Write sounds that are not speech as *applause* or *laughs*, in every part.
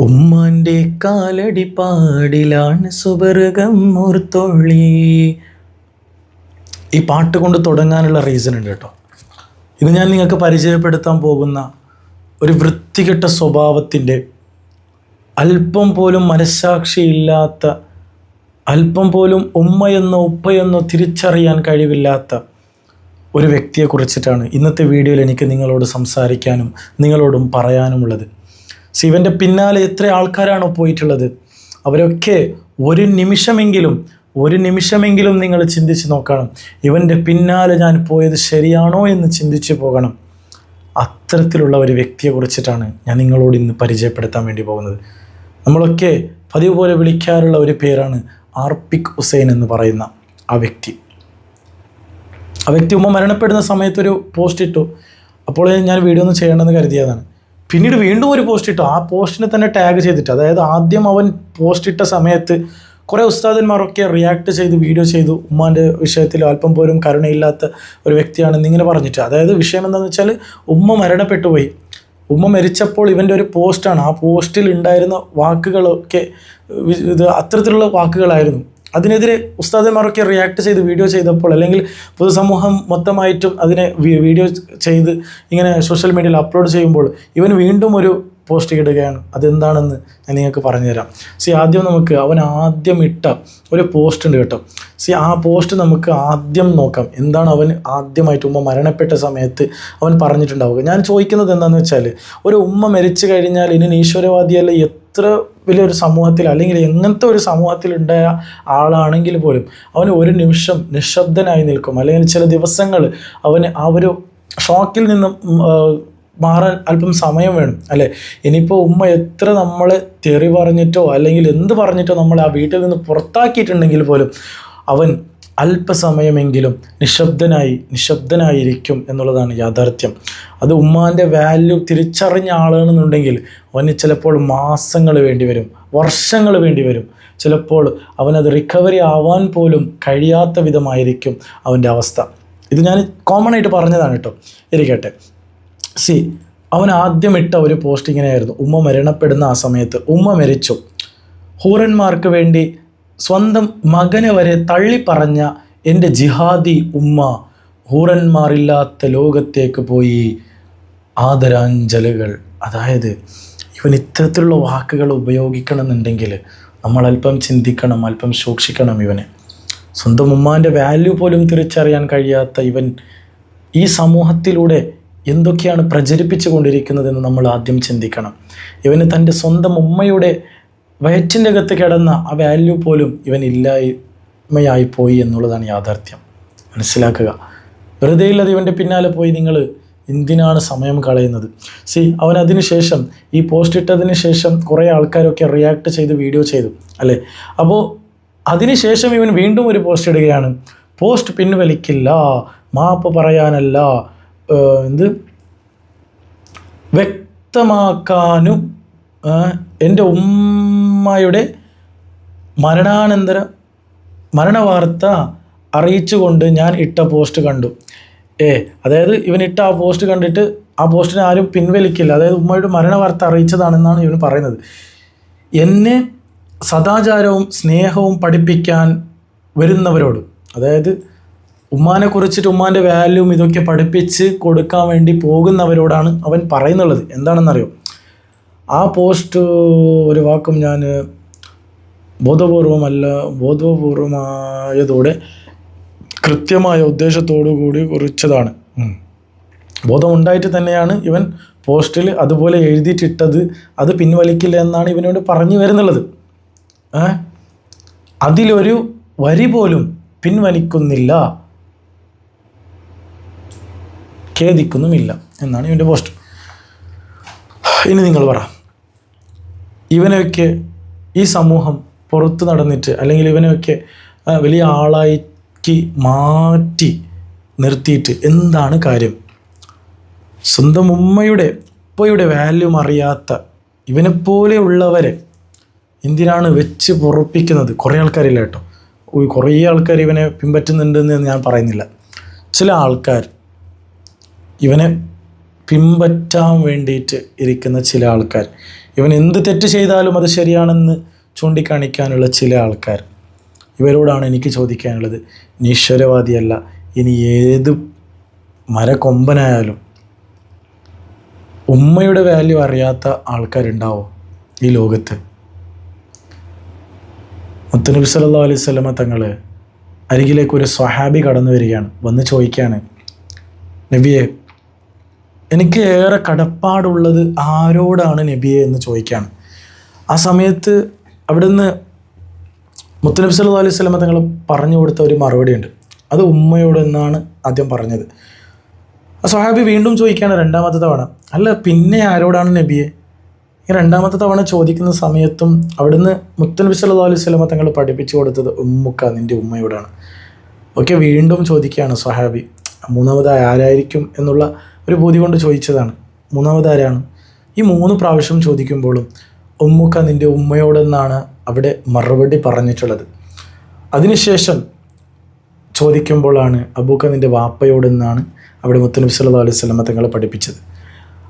ഉമ്മാന്റെ കാലടി പാടിലാണ് സുബർഗം മൂർത്തോളി ഈ പാട്ട് കൊണ്ട് തുടങ്ങാനുള്ള റീസൺ ഉണ്ട് കേട്ടോ. ഇത് ഞാൻ നിങ്ങൾക്ക് പരിചയപ്പെടുത്താൻ പോകുന്ന ഒരു വൃത്തികെട്ട സ്വഭാവത്തിന്റെ അല്പം പോലും മനസ്സാക്ഷിയില്ലാത്ത അല്പം പോലും ഉമ്മയെന്നോ ഉപ്പയെന്നോ തിരിച്ചറിയാൻ കഴിവില്ലാത്ത ഒരു വ്യക്തിയെ കുറിച്ചിട്ടാണ് ഇന്നത്തെ വീഡിയോയിൽ എനിക്ക് നിങ്ങളോട് സംസാരിക്കാനും നിങ്ങളോടും പറയാനുമുള്ളത്. ശിവന്റെ പിന്നാലെ എത്ര ആൾക്കാരാണോ പോയിട്ടുള്ളത്? അവരൊക്കെ ഒരു നിമിഷമെങ്കിലും ഒരു നിമിഷമെങ്കിലും നിങ്ങൾ ചിന്തിച്ച് നോക്കണം. ഇവന്റെ പിന്നാലെ ഞാൻ പോയത് ശരിയാണോ എന്ന് ചിന്തിച്ച് പോകണം. അത്തരത്തിലുള്ള ഒരു വ്യക്തിയെ കുറിച്ചിട്ടാണ് ഞാൻ നിങ്ങളോട് ഇന്ന് പരിചയപ്പെടുത്താൻ വേണ്ടി പോകുന്നത്. നമ്മളൊക്കെ പതിവ് പോലെ വിളിക്കാറുള്ള ഒരു പേരാണ് ആർപിക് ഹുസൈൻ എന്ന് പറയുന്ന ആ വ്യക്തി. ആ വ്യക്തി ഉമ്മ മരണപ്പെടുന്ന സമയത്തൊരു പോസ്റ്റ് ഇട്ടു. അപ്പോൾ ഞാൻ വീഡിയോ ഒന്നും ചെയ്യേണ്ടെന്ന് കരുതിയതാണ്. പിന്നീട് വീണ്ടും ഒരു പോസ്റ്റ് ഇട്ടു. ആ പോസ്റ്റിനെ തന്നെ ടാഗ് ചെയ്തിട്ട് അതായത് ആദ്യം അവൻ പോസ്റ്റ് ഇട്ട സമയത്ത് കുറേ ഉസ്താദന്മാരൊക്കെ റിയാക്ട് ചെയ്ത് വീഡിയോ ചെയ്തു. ഉമ്മാന്റെ വിഷയത്തിൽ അല്പം പോലും കരുണയില്ലാത്ത ഒരു വ്യക്തിയാണെന്ന് ഇങ്ങനെ പറഞ്ഞിട്ട്. അതായത് വിഷയം എന്താണെന്ന് വെച്ചാൽ ഉമ്മ മരണപ്പെട്ടു പോയി. ഉമ്മ മരിച്ചപ്പോൾ ഇവന്റെ ഒരു പോസ്റ്റാണ് ആ പോസ്റ്റിൽ ഉണ്ടായിരുന്ന വാക്കുകളൊക്കെ ഇത് അത്തരത്തിലുള്ള വാക്കുകളായിരുന്നു. അതിനെതിരെ ഉസ്താദന്മാരൊക്കെ റിയാക്ട് ചെയ്ത് വീഡിയോ ചെയ്തപ്പോൾ അല്ലെങ്കിൽ പൊതുസമൂഹം മൊത്തമായിട്ടും അതിനെ വീഡിയോ ചെയ്ത് ഇങ്ങനെ സോഷ്യൽ മീഡിയയിൽ അപ്ലോഡ് ചെയ്യുമ്പോൾ ഇവൻ വീണ്ടും ഒരു പോസ്റ്റ് ഇടുകയാണ്. അതെന്താണെന്ന് ഞാൻ നിങ്ങൾക്ക് പറഞ്ഞുതരാം. സി ആദ്യം നമുക്ക് അവൻ ആദ്യം ഇട്ട ഒരു പോസ്റ്റ് ഉണ്ട് കേട്ടോ. സി ആ പോസ്റ്റ് നമുക്ക് ആദ്യം നോക്കാം. എന്താണ് അവൻ ആദ്യമായിട്ട് ഉമ്മ മരണപ്പെട്ട സമയത്ത് അവൻ പറഞ്ഞിട്ടുണ്ടാവുക. ഞാൻ ചോദിക്കുന്നത് എന്താണെന്ന് വെച്ചാൽ ഒരു ഉമ്മ മരിച്ചു കഴിഞ്ഞാൽ ഇനി ഈശ്വരവാദിയല്ല എത്ര വലിയൊരു സമൂഹത്തിൽ അല്ലെങ്കിൽ എങ്ങനത്തെ ഒരു സമൂഹത്തിലുണ്ടായ ആളാണെങ്കിൽ പോലും അവന് ഒരു നിമിഷം നിശബ്ദനായി നിൽക്കും. അല്ലെങ്കിൽ ചില ദിവസങ്ങൾ അവന് ആ ഒരു ഷോക്കിൽ നിന്നും മാറാൻ അല്പം സമയം വേണം. അല്ലേ? ഇനിയിപ്പോൾ ഉമ്മ എത്ര നമ്മൾ തെറി പറഞ്ഞിട്ടോ അല്ലെങ്കിൽ എന്ത് പറഞ്ഞിട്ടോ നമ്മൾ ആ വീട്ടിൽ നിന്ന് പുറത്താക്കിയിട്ടുണ്ടെങ്കിൽ പോലും അവൻ അല്പസമയമെങ്കിലും നിശബ്ദനായി നിശബ്ദനായിരിക്കും എന്നുള്ളതാണ് യാഥാർത്ഥ്യം. അത് ഉമ്മാന്റെ വാല്യൂ തിരിച്ചറിഞ്ഞ ആളാണെന്നുണ്ടെങ്കിൽ അവന് ചിലപ്പോൾ മാസങ്ങൾ വേണ്ടി വരും വർഷങ്ങൾ വേണ്ടി വരും. ചിലപ്പോൾ അവനത് റിക്കവറി ആവാൻ പോലും കഴിയാത്ത വിധമായിരിക്കും അവന്റെ അവസ്ഥ. ഇത് ഞാൻ കോമൺ ആയിട്ട് പറഞ്ഞതാണ് കേട്ടോ. ഇരിക്കട്ടെ. സി അവൻ ആദ്യം ഇട്ട ഒരു പോസ്റ്റ് ഇങ്ങനെയായിരുന്നു. ഉമ്മ മരണപ്പെടുന്ന ആ സമയത്ത്. ഉമ്മ മരിച്ചു. ഹൂറന്മാർക്ക് വേണ്ടി സ്വന്തം മകനെ വരെ തള്ളിപ്പറഞ്ഞ എന്റെ ജിഹാദി ഉമ്മ ഹൂറന്മാരില്ലാത്ത ലോകത്തേക്ക് പോയി ആദരാഞ്ജലികൾ. അതായത് ഇവൻ ഇത്തരത്തിലുള്ള വാക്കുകൾ ഉപയോഗിക്കണമെന്നുണ്ടെങ്കിൽ നമ്മൾ അല്പം ചിന്തിക്കണം അല്പം സൂക്ഷിക്കണം ഇവനെ. സ്വന്തം ഉമ്മാന്റെ വാല്യൂ പോലും തിരിച്ചറിയാൻ കഴിയാത്ത ഇവൻ ഈ സമൂഹത്തിലൂടെ എന്തൊക്കെയാണ് പ്രചരിപ്പിച്ചു കൊണ്ടിരിക്കുന്നതെന്ന് നമ്മൾ ആദ്യം ചിന്തിക്കണം. ഇവന് തന്റെ സ്വന്തം ഉമ്മയുടെ വയറ്റിന്റെ അകത്ത് കിടന്ന ആ വാല്യൂ പോലും ഇവൻ ഇല്ലായ്മയായി പോയി എന്നുള്ളതാണ് യാഥാർത്ഥ്യം. മനസ്സിലാക്കുക. വെറുതെ ഇല്ലാതെ ഇവന്റെ പിന്നാലെ പോയി നിങ്ങൾ എന്തിനാണ് സമയം കളയുന്നത്? സി അവൻ അതിന് ശേഷം ഈ പോസ്റ്റ് ഇട്ടതിന് ശേഷം കുറേ ആൾക്കാരൊക്കെ റിയാക്ട് ചെയ്ത് വീഡിയോ ചെയ്തു അല്ലേ? അപ്പോൾ അതിനുശേഷം ഇവൻ വീണ്ടും ഒരു പോസ്റ്റ് ഇടുകയാണ്. പോസ്റ്റ് പിൻവലിക്കില്ല മാപ്പ് പറയാനല്ല എന്ത്? വ്യക്തമാക്കാനും എന്റെ എന്റെ ഉമ്മയുടെ മരണാനന്തര മരണവാർത്ത അറിയിച്ചുകൊണ്ട് ഞാൻ ഇട്ട പോസ്റ്റ് കണ്ടു. ഏ അതായത് ഇവൻ ഇട്ട ആ പോസ്റ്റ് കണ്ടിട്ട് ആ പോസ്റ്റിനെ ആരും പിൻവലിക്കില്ല. അതായത് ഉമ്മയുടെ മരണവാർത്ത അറിയിച്ചതാണെന്നാണ് ഇവൻ പറയുന്നത്. എന്നെ സദാചാരവും സ്നേഹവും പഠിപ്പിക്കാൻ വരുന്നവരോട് അതായത് ഉമ്മാനെ കുറിച്ചിട്ട് ഉമ്മാന്റെ വാല്യൂം ഇതൊക്കെ പഠിപ്പിച്ച് കൊടുക്കാൻ വേണ്ടി പോകുന്നവരോടാണ് അവൻ പറയുന്നുള്ളത്. എന്താണെന്നറിയോ? ആ പോസ്റ്റ് ഒരു വാക്കും ഞാൻ ബോധപൂർവമല്ല ബോധപൂർവമായതോടെ കൃത്യമായ ഉദ്ദേശത്തോടു കൂടി കുറിച്ചതാണ്. ബോധമുണ്ടായിട്ട് തന്നെയാണ് ഇവൻ പോസ്റ്റിൽ അതുപോലെ എഴുതിയിട്ടിട്ടത്. അത് പിൻവലിക്കില്ല എന്നാണ് ഇവനോട് പറഞ്ഞു വരുന്നുള്ളത്? അതിലൊരു വരി പോലും പിൻവലിക്കുന്നില്ല. ഖേദിക്കുന്നുമില്ല എന്നാണ് ഇവന്റെ പോസ്റ്റ്. ഇനി നിങ്ങൾ പറ. ഇവനെയൊക്കെ ഈ സമൂഹം പുറത്ത് നടന്നിട്ട് അല്ലെങ്കിൽ ഇവനെയൊക്കെ വലിയ ആളാക്കി മാറ്റി നിർത്തിയിട്ട് എന്താണ് കാര്യം? സ്വന്തം ഉമ്മയുടെ ഉപ്പയുടെ വാല്യൂ അറിയാത്ത ഇവനെപ്പോലെയുള്ളവരെ എന്തിനാണ് വെച്ച് പൊറപ്പിക്കുന്നത്? കുറേ ആൾക്കാരില്ല കേട്ടോ. കുറേ ആൾക്കാർ ഇവനെ പിൻപറ്റുന്നുണ്ടെന്ന് ഞാൻ പറയുന്നില്ല. ചില ആൾക്കാർ ഇവനെ പിൻപറ്റാൻ വേണ്ടിയിട്ട് ഇരിക്കുന്ന ചില ആൾക്കാർ. ഇവൻ എന്ത് തെറ്റ് ചെയ്താലും അത് ശരിയാണെന്ന് ചൂണ്ടിക്കാണിക്കാനുള്ള ചില ആൾക്കാർ. ഇവരോടാണ് എനിക്ക് ചോദിക്കാനുള്ളത്. നീശ്വരവാദിയല്ല ഇനി ഏത് മരക്കൊമ്പനായാലും ഉമ്മയുടെ വാല്യൂ അറിയാത്ത ആൾക്കാരുണ്ടാവോ ഈ ലോകത്ത്? മുത്തനബി സല്ലാ അലൈഹി സ്വലമ തങ്ങൾ അരികിലേക്ക് ഒരു സ്വഹാബി കടന്നു വരികയാണ്. വന്ന് ചോദിക്കുകയാണ് നബിയെ എനിക്ക് ഏറെ കടപ്പാടുള്ളത് ആരോടാണ് നബിയെ എന്ന് ചോദിക്കുകയാണ് ആ സമയത്ത് അവിടുന്ന് മുത്തനബി സല്ലു അലൈഹി സ്വലമ തങ്ങൾ പറഞ്ഞു കൊടുത്ത ഒരു മറുപടി ഉണ്ട് അത് ഉമ്മയോട് എന്നാണ് ആദ്യം പറഞ്ഞത്. ആ സ്വഹാബി വീണ്ടും ചോദിക്കുകയാണ് രണ്ടാമത്തെ തവണ. അല്ല പിന്നെ ആരോടാണ് നബിയെ? ഈ രണ്ടാമത്തെ തവണ ചോദിക്കുന്ന സമയത്തും അവിടുന്ന് മുത്തനബി സല്ലു അലൈഹി സ്വലമ തങ്ങൾ പഠിപ്പിച്ചു കൊടുത്തത് ഉമ്മുക്ക നിന്റെ ഉമ്മയോടാണ്. ഓക്കെ വീണ്ടും ചോദിക്കുകയാണ് സ്വഹാബി. മൂന്നാമതായി ആരായിരിക്കും എന്നുള്ള ഒരു ബോധി കൊണ്ട് ചോദിച്ചതാണ്. മൂന്നാമത് ആരാണ്? ഈ മൂന്ന് പ്രാവശ്യം ചോദിക്കുമ്പോഴും ഉമ്മുക്ക നിന്റെ ഉമ്മയോടെന്നാണ് അവിടെ മറുപടി പറഞ്ഞിട്ടുള്ളത്. അതിനുശേഷം ചോദിക്കുമ്പോഴാണ് അബൂക്ക നിന്റെ വാപ്പയോടെന്നാണ് അവിടെ മുത്തനബി സല്ലു അലൈഹി സ്വലമ തങ്ങളെ പഠിപ്പിച്ചത്.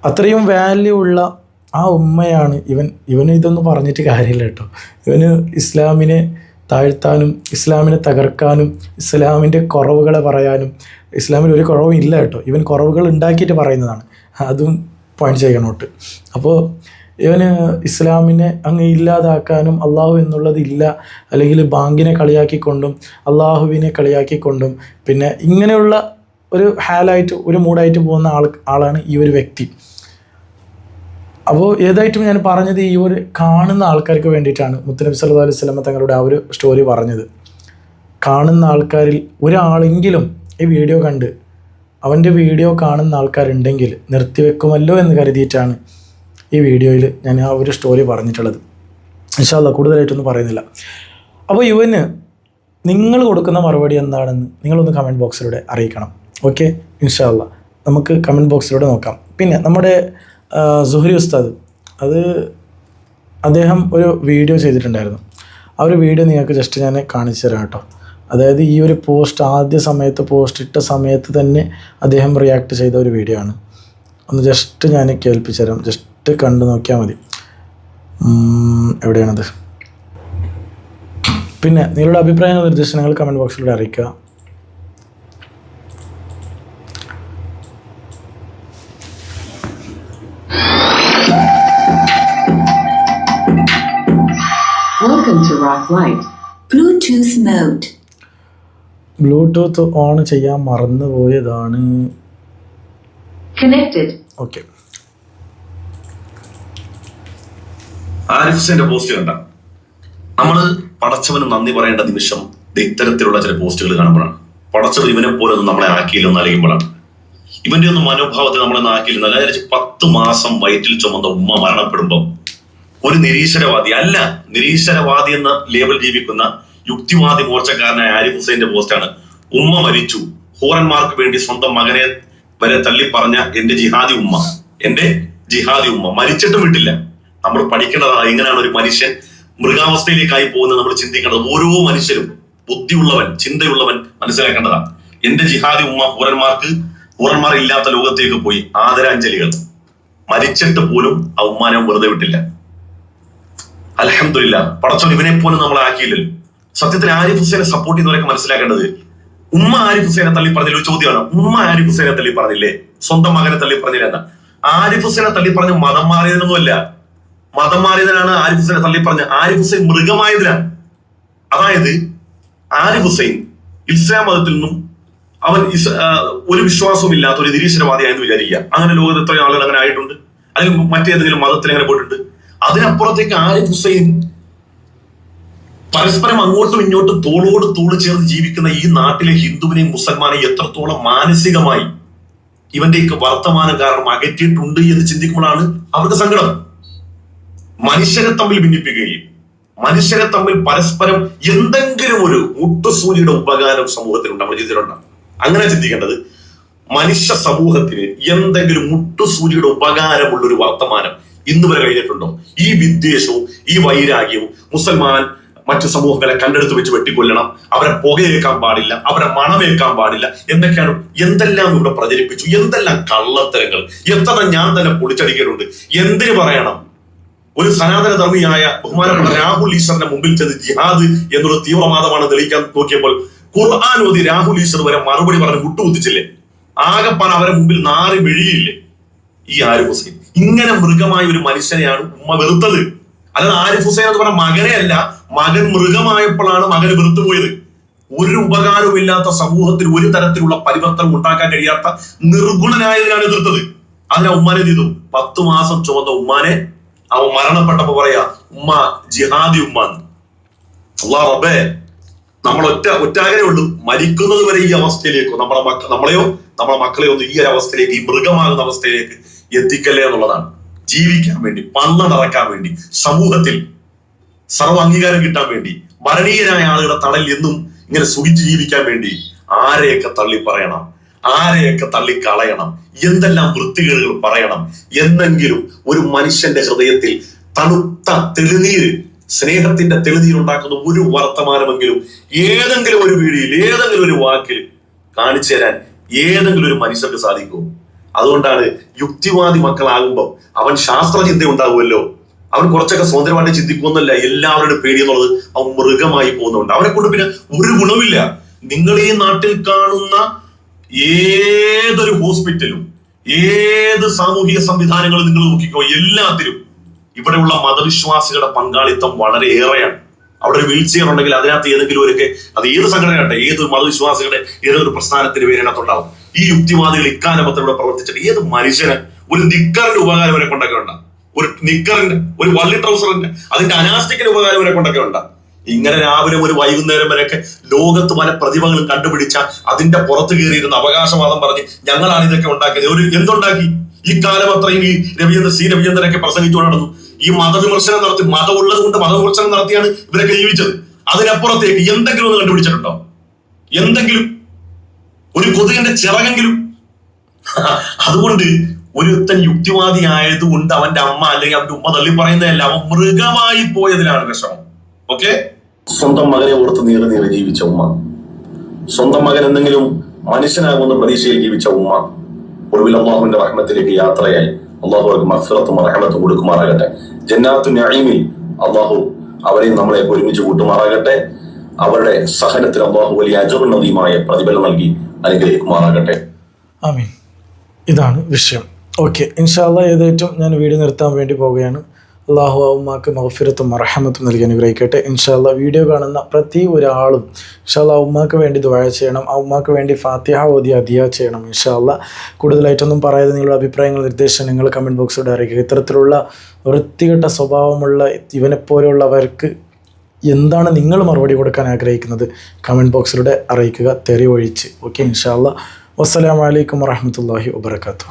അത്രയും വാല്യൂ ഉള്ള ആ ഉമ്മയാണ് ഇവൻ. ഇവന് ഇതൊന്നും പറഞ്ഞിട്ട് കാര്യമില്ല കേട്ടോ. ഇവന് ഇസ്ലാമിനെ താഴ്ത്താനും ഇസ്ലാമിനെ തകർക്കാനും ഇസ്ലാമിന്റെ കുറവുകളെ പറയാനും ഇസ്ലാമിൽ ഒരു കുറവും ഇല്ല കേട്ടോ. ഇവൻ കുറവുകൾ ഉണ്ടാക്കിയിട്ട് പറയുന്നതാണ്. അതും പോയിന്റ് ചെയ്യണോട്ട് അപ്പോൾ ഇവന് ഇസ്ലാമിനെ അങ്ങ് ഇല്ലാതാക്കാനും അള്ളാഹു എന്നുള്ളത് ഇല്ല അല്ലെങ്കിൽ ബാങ്കിനെ കളിയാക്കിക്കൊണ്ടും അള്ളാഹുവിനെ കളിയാക്കിക്കൊണ്ടും പിന്നെ ഇങ്ങനെയുള്ള ഒരു ഹാലായിട്ട് ഒരു മൂഡായിട്ട് പോകുന്ന ആൾ ആളാണ് ഈ ഒരു വ്യക്തി. അപ്പോൾ ഏതായിട്ടും ഞാൻ പറഞ്ഞത് ഈ ഒരു കാണുന്ന ആൾക്കാർക്ക് വേണ്ടിയിട്ടാണ് മുത്തനബി സല്ലു അലൈഹി സ്വലമ തങ്ങളുടെ ആ ഒരു സ്റ്റോറി പറഞ്ഞത്. കാണുന്ന ആൾക്കാരിൽ ഒരാളെങ്കിലും ഈ വീഡിയോ കണ്ട് അവന്റെ വീഡിയോ കാണുന്ന ആൾക്കാരുണ്ടെങ്കിൽ നിർത്തിവെക്കുമല്ലോ എന്ന് കരുതിയിട്ടാണ് ഈ വീഡിയോയിൽ ഞാൻ ആ ഒരു സ്റ്റോറി പറഞ്ഞിട്ടുള്ളത്. ഇൻഷാല്ല കൂടുതലായിട്ടൊന്നും പറയുന്നില്ല. അപ്പോൾ ഇവന് നിങ്ങൾ കൊടുക്കുന്ന മറുപടി എന്താണെന്ന് നിങ്ങളൊന്ന് കമന്റ് ബോക്സിലൂടെ അറിയിക്കണം. ഓക്കെ ഇൻഷാല്ല നമുക്ക് കമന്റ് ബോക്സിലൂടെ നോക്കാം. പിന്നെ നമ്മുടെ സുഹരി ഉസ്താദ് അത് അദ്ദേഹം ഒരു വീഡിയോ ചെയ്തിട്ടുണ്ടായിരുന്നു. ആ ഒരു വീഡിയോ നിങ്ങൾക്ക് ജസ്റ്റ് ഞാൻ കാണിച്ചു തരാം കേട്ടോ. അതായത് ഈ ഒരു പോസ്റ്റ് ആദ്യ സമയത്ത് പോസ്റ്റ് ഇട്ട സമയത്ത് തന്നെ അദ്ദേഹം റിയാക്ട് ചെയ്ത ഒരു വീഡിയോ ആണ്. ഒന്ന് ജസ്റ്റ് ഞാൻ കേൾപ്പിച്ചു തരാം. ജസ്റ്റ് കണ്ടു നോക്കിയാൽ മതി. എവിടെയാണത്? പിന്നെ നിങ്ങളുടെ അഭിപ്രായ നിർദ്ദേശങ്ങൾ കമന്റ് ബോക്സിലൂടെ അറിയിക്കുക. Bluetooth mode. ബ്ലൂടൂത്ത് ഓൺ ചെയ്യാൻ മറന്നുപോയതാണ് കണക്റ്റഡ് Connected. ഓക്കെ ആരിഫ് ഹുസൈന്റെ പോസ്റ്റ് കണ്ട. നമ്മൾ പടച്ചവന് നന്ദി പറയേണ്ട നിമിഷം ദേ ഇത്തരത്തിലുള്ള ചില പോസ്റ്റുകൾ കാണുമ്പോഴാണ്. പടച്ചവൻ ഇവനെ പോലെ ഒന്നും നമ്മളെ ആക്കിയില്ലെന്ന് അറിയുമ്പോഴാണ് ഇവന്റെ ഒന്നും മനോഭാവത്തിൽ നമ്മളെ ആക്കിയില്ലെന്ന് പത്ത് മാസം വയറ്റിൽ ചുമന്ന ഉമ്മ മരണപ്പെടുമ്പം ഒരു നിരീശ്വരവാദി അല്ല നിരീശ്വരവാദി എന്ന ലേബൽ ജീവിക്കുന്ന യുക്തിവാദി മോർച്ചക്കാരനായ ആരിഫ് ഹുസൈന്റെ പോസ്റ്റാണ് ഉമ്മ മരിച്ചു. ഹൂറന്മാർക്ക് വേണ്ടി സ്വന്തം മകനെ വരെ തള്ളി പറഞ്ഞ എന്റെ ജിഹാദി ഉമ്മ എന്റെ ജിഹാദി ഉമ്മ മരിച്ചിട്ടും വിട്ടില്ല. നമ്മൾ പഠിക്കേണ്ടതാണ് എങ്ങനെയാണ് ഒരു മനുഷ്യൻ മൃഗാവസ്ഥയിലേക്കായി പോകുന്നത് നമ്മൾ ചിന്തിക്കേണ്ടത്. ഓരോ മനുഷ്യരും ബുദ്ധിയുള്ളവൻ ചിന്തയുള്ളവൻ മനസ്സിലാക്കേണ്ടതാണ്. എന്റെ ജിഹാദി ഉമ്മ ഹൂറന്മാർക്ക് ഹൂറന്മാർ ഇല്ലാത്ത ലോകത്തേക്ക് പോയി ആദരാഞ്ജലികൾ. മരിച്ചിട്ട് പോലും ആ ഉമ്മാനെ വെറുതെ വിട്ടില്ല. അലഹമില്ല പടച്ചോൻ ഇവനെ പോലും നമ്മൾ ആക്കിയില്ലല്ലോ. സത്യത്തിൽ ആരിഫ് ഹുസൈനെ സപ്പോർട്ട് ചെയ്യുന്നവരൊക്കെ മനസ്സിലാക്കേണ്ടത് ഉമ്മ ആരിഫ് ഹുസൈനെ തള്ളി പറഞ്ഞില്ല? ഒരു ചോദ്യമാണ്. ഉമ്മ ആരിഫ് ഹുസൈനെ തള്ളി പറഞ്ഞില്ലേ? സ്വന്തം മകനെ തള്ളി പറഞ്ഞില്ല എന്താ ആരിഫ് ഹുസൈനെ തള്ളി പറഞ്ഞ് മതം മാറിയതിനൊന്നുമല്ല. മതം മാറിയതിനാണ് ആരിഫ് ഹുസൈനെ തള്ളി പറഞ്ഞ ആരിഫ് ഹുസൈൻ മൃഗമായതിനാണ്. അതായത് ആരിഫ് ഹുസൈൻ ഇസ്ലാം മതത്തിൽ നിന്നും അവൻ ഒരു വിശ്വാസവും ഇല്ലാത്ത ഒരു നിരീശ്വരവാദിയായെന്ന് വിചാരിക്കുക. അങ്ങനെ ലോകത്ത് എത്ര ആളുകൾ അങ്ങനെ ആയിട്ടുണ്ട്. അല്ലെങ്കിൽ മറ്റേതെങ്കിലും മതത്തിൽ അങ്ങനെ പോയിട്ടുണ്ട്. അതിനപ്പുറത്തേക്ക് ആരിഫ് ഹുസൈൻ പരസ്പരം അങ്ങോട്ടും ഇങ്ങോട്ടും തോളോട് തോൾ ചേർന്ന് ജീവിക്കുന്ന ഈ നാട്ടിലെ ഹിന്ദുവിനെയും മുസൽമാനെയും എത്രത്തോളം മാനസികമായി ഇവന്റെയൊക്കെ വർത്തമാനം കാരണം അകറ്റിയിട്ടുണ്ട് എന്ന് ചിന്തിക്കുമ്പോഴാണ് അവരുടെ സങ്കടം. മനുഷ്യരെ തമ്മിൽ ഭിന്നിപ്പിക്കുകയും മനുഷ്യരെ തമ്മിൽ പരസ്പരം എന്തെങ്കിലും ഒരു മുട്ടുസൂര്യയുടെ ഉപകാരം സമൂഹത്തിനുണ്ട് നമ്മുടെ ജീവിതത്തിലുണ്ട്. അങ്ങനെ ചിന്തിക്കേണ്ടത് മനുഷ്യ സമൂഹത്തിന് എന്തെങ്കിലും മുട്ടുസൂര്യയുടെ ഉപകാരമുള്ള ഒരു വർത്തമാനം ഇന്ന് വരെ കഴിഞ്ഞിട്ടുണ്ടോ? ഈ വിദ്വേഷവും ഈ വൈരാഗ്യവും മുസൽമാൻ മറ്റു സമൂഹങ്ങളെ കണ്ടെടുത്ത് വെച്ച് വെട്ടിക്കൊല്ലണം. അവരെ പുകയേക്കാൻ പാടില്ല അവരെ മണമേക്കാൻ പാടില്ല എന്നൊക്കെയാണ് എന്തെല്ലാം ഇവിടെ പ്രചരിപ്പിച്ചു എന്തെല്ലാം കള്ളത്തരങ്ങൾ എത്ര ഞാൻ തന്നെ പൊളിച്ചടിക്കലുണ്ട്. എന്തിനു പറയണം? ഒരു സനാതന ധർമ്മിയായ ബഹുമാനപ്പെട്ട രാഹുൽ ഈശ്വറിന്റെ മുമ്പിൽ ചെന്ന് ജിഹാദ് എന്നൊരു തീവ്രവാദമാണ് തെളിയിക്കാൻ നോക്കിയപ്പോൾ ഖുർആൻ ഓതി രാഹുൽ ഈശ്വർ വരെ മറുപടി പറഞ്ഞ് മുട്ടുകുത്തിച്ചില്ലേ ആകെപ്പാൻ അവരെ മുമ്പിൽ നാറി വിഴിയില്ലേ ഈ ആരിഫ് ഹുസൈൻ? ഇങ്ങനെ മൃഗമായ ഒരു മനുഷ്യനെയാണ് ഉമ്മ വെറുത്തത്. അതായത് ആരിഫ് ഹുസൈൻ എന്ന് പറഞ്ഞ മകനെ അല്ല മകൻ മൃഗമായപ്പോഴാണ് മകന് വെറുത്തു പോയത്. ഒരു ഉപകാരവുമില്ലാത്ത സമൂഹത്തിൽ ഒരു തരത്തിലുള്ള പരിവർത്തനം ഉണ്ടാക്കാൻ കഴിയാത്ത നിർഗുണനായതിനാണ് എതിർത്തത്. അതിനെ ഉമ്മാനെ ചെയ്തു? പത്തു മാസം ചുമന്ന ഉമ്മാനെ അവൻ മരണപ്പെട്ടപ്പോ പറയാ ഉമ്മ ജിഹാദി ഉമ്മ അള്ളാ റബ്ബേ നമ്മൾ ഒറ്റ ഒറ്റാകരെ ഉള്ളൂ. മരിക്കുന്നത് വരെ ഈ അവസ്ഥയിലേക്കോ നമ്മളെ മക്ക നമ്മളെയോ നമ്മളെ മക്കളെയോ ഒന്നും ഈ ഒരു അവസ്ഥയിലേക്ക് ഈ മൃഗമാകുന്ന അവസ്ഥയിലേക്ക് എത്തിക്കല്ലേ എന്നുള്ളതാണ്. ജീവിക്കാൻ വേണ്ടി പന്ന നടക്കാൻ വേണ്ടി സമൂഹത്തിൽ സർവ അംഗീകാരം കിട്ടാൻ വേണ്ടി മരണീയരായ ആളുകളുടെ തണൽ എന്നും ഇങ്ങനെ സുഖിച്ച് ജീവിക്കാൻ വേണ്ടി ആരെയൊക്കെ തള്ളി പറയണം? ആരെയൊക്കെ തള്ളിക്കളയണം എന്തെല്ലാം വൃത്തികേടുകൾ പറയണം? എന്നെങ്കിലും ഒരു മനുഷ്യന്റെ ഹൃദയത്തിൽ തണുത്ത തെളിനീര് സ്നേഹത്തിന്റെ തെളിതിയിൽ ഉണ്ടാക്കുന്ന ഒരു വർത്തമാനമെങ്കിലും ഏതെങ്കിലും ഒരു വീഡിയോയിൽ ഏതെങ്കിലും ഒരു വാക്കിൽ കാണിച്ചു തരാൻ ഏതെങ്കിലും ഒരു മനുഷ്യർക്ക് സാധിക്കുമോ? അതുകൊണ്ടാണ് യുക്തിവാദി മക്കളാകുമ്പോൾ അവൻ ശാസ്ത്രചിന്ത ഉണ്ടാകുമല്ലോ അവൻ കുറച്ചൊക്കെ സ്വതന്ത്രമായിട്ട് ചിന്തിക്കുമെന്നല്ല എല്ലാവരുടെ പേടി എന്നുള്ളത് അവൻ മൃഗമായി പോകുന്നുണ്ട്. അവരെ കൊണ്ട് പിന്നെ ഒരു ഗുണമില്ല നിങ്ങൾ ഈ നാട്ടിൽ കാണുന്ന ഏതൊരു ഹോസ്പിറ്റലും ഏത് സാമൂഹിക സംവിധാനങ്ങളും നിങ്ങൾ നോക്കിക്കോ എല്ലാത്തിലും ഇവിടെയുള്ള മതവിശ്വാസികളുടെ പങ്കാളിത്തം വളരെ ഏറെയാണ്. അവിടെ ഒരു വീൽ ചെയർ ഉണ്ടെങ്കിൽ അതിനകത്ത് ഏതെങ്കിലും ഒരുക്കെ അത് ഏത് സംഘടനയാട്ടെ ഏത് മതവിശ്വാസികളുടെ ഏതൊരു പ്രസ്ഥാനത്തിന് പേരിനകത്തുണ്ടാവും ഈ യുക്തിവാദികൾ ഇക്കാലമത്തിലൂടെ പ്രവർത്തിച്ചിട്ട് ഏത് മനുഷ്യന് ഒരു നിക്കറിന്റെ ഉപകാരം വരെ കൊണ്ടൊക്കെ ഉണ്ടാകും ഒരു നിക്കറിന്റെ ഒരു വള്ളി ട്രൗസറിന്റെ അതിന്റെ അനാസ്റ്റിക്കിന്റെ ഉപകാരം വരെ കൊണ്ടൊക്കെ ഉണ്ടാകും ഇങ്ങനെ രാവിലെ ഒരു വൈകുന്നേരം വരെയൊക്കെ ലോകത്ത് പല പ്രതിഭകളും കണ്ടുപിടിച്ച അതിന്റെ പുറത്ത് കയറിയിരുന്ന അവകാശവാദം പറഞ്ഞ് ഞങ്ങളാണ് ഇതൊക്കെ ഉണ്ടാക്കിയത്. ഒരു എന്തുണ്ടാക്കി? ഈ കാലം അത്രയും ഈ രവിചന്ദ്രൻ സി രവിചന്ദ്രനൊക്കെ പ്രസംഗിച്ചുകൊണ്ട് നടന്നു. ഈ മതവിമർശനം നടത്തി മതം ഉള്ളത് കൊണ്ട് മതവിമർശനം നടത്തിയാണ് ഇവരെ ജീവിച്ചത്. അതിനപ്പുറത്തേക്ക് എന്തെങ്കിലും ഒന്ന് കണ്ടുപിടിച്ചിട്ടുണ്ടോ? എന്തെങ്കിലും? ഒരു കൊതുകിന്റെ ചിറകെങ്കിലും? *laughs* അതുകൊണ്ട് ഒരുത്തൻ യുക്തിവാദി ആയതുകൊണ്ട് അവന്റെ അമ്മ അല്ലെങ്കിൽ അവന്റെ ഉമ്മ തള്ളി പറയുന്നതല്ല അവൻ മൃഗമായി പോയതിനാണ് വിഷമം ഓക്കെ സ്വന്തം മകനെ ഓർത്ത് നീറി നീറി ജീവിച്ച ഉമ്മ. സ്വന്തം മകൻ എന്തെങ്കിലും മനുഷ്യനാകുന്ന പ്രതീക്ഷയിൽ ജീവിച്ച ഉമ്മ. ഒടുവിൽ അള്ളാഹുവിന്റെ റഹ്മത്തിലേക്ക് യാത്രയായി. അള്ളാഹു അവർക്ക് മഫ്റത്തും റഹ്മത്തും കൊടുക്കുമാറാകട്ടെ. ജന്നാത്തു നഈമിൽ അള്ളാഹു അവരെയും നമ്മളെ ഒരുമിച്ച് കൂട്ടുമാറാകട്ടെ. അവരുടെ സഹനത്തിന് അള്ളാഹു വലിയ അജറുന്നതിയുമായ പ്രതിഫലം നൽകി അനുഗ്രഹിക്കുമാറാകട്ടെ. ആമീൻ. ഇതാണ് വിഷയം. ഓക്കെ ഇൻഷാല്ല ഏതേറ്റവും ഞാൻ വീട് നിർത്താൻ വേണ്ടി പോവുകയാണ്. അള്ളാഹു ഉമ്മാക്ക് മഹഫിരത്തും മറഹമത്തും നൽകി അനുഗ്രഹിക്കട്ടെ. ഇൻഷാല്ല വീഡിയോ കാണുന്ന പ്രതി ഒരാളും ഇൻഷാല്ല ഉമ്മാക്ക് വേണ്ടി ദുആ ചെയ്യണം. ആ ഉമ്മാക്ക് വേണ്ടി ഫാത്തിഹ ഓതി അതിയ ചെയ്യണം ഇൻഷാല്ല കൂടുതലായിട്ടൊന്നും പറയാതെ നിങ്ങളുടെ അഭിപ്രായങ്ങൾ നിർദ്ദേശം നിങ്ങൾ കമന്റ് ബോക്സിലൂടെ അറിയിക്കുക ഇത്തരത്തിലുള്ള വൃത്തികെട്ട സ്വഭാവമുള്ള ഇവനെപ്പോലെയുള്ളവർക്ക് എന്താണ് നിങ്ങൾ മറുപടി കൊടുക്കാൻ ആഗ്രഹിക്കുന്നത്? കമന്റ് ബോക്സിലൂടെ അറിയിക്കുക. തെറി ഒഴിച്ച്. ഓക്കെ ഇൻഷാല്ല വസ്സലാമലൈക്കും വറഹമത്തല്ലാഹി വാബർക്കാത്തു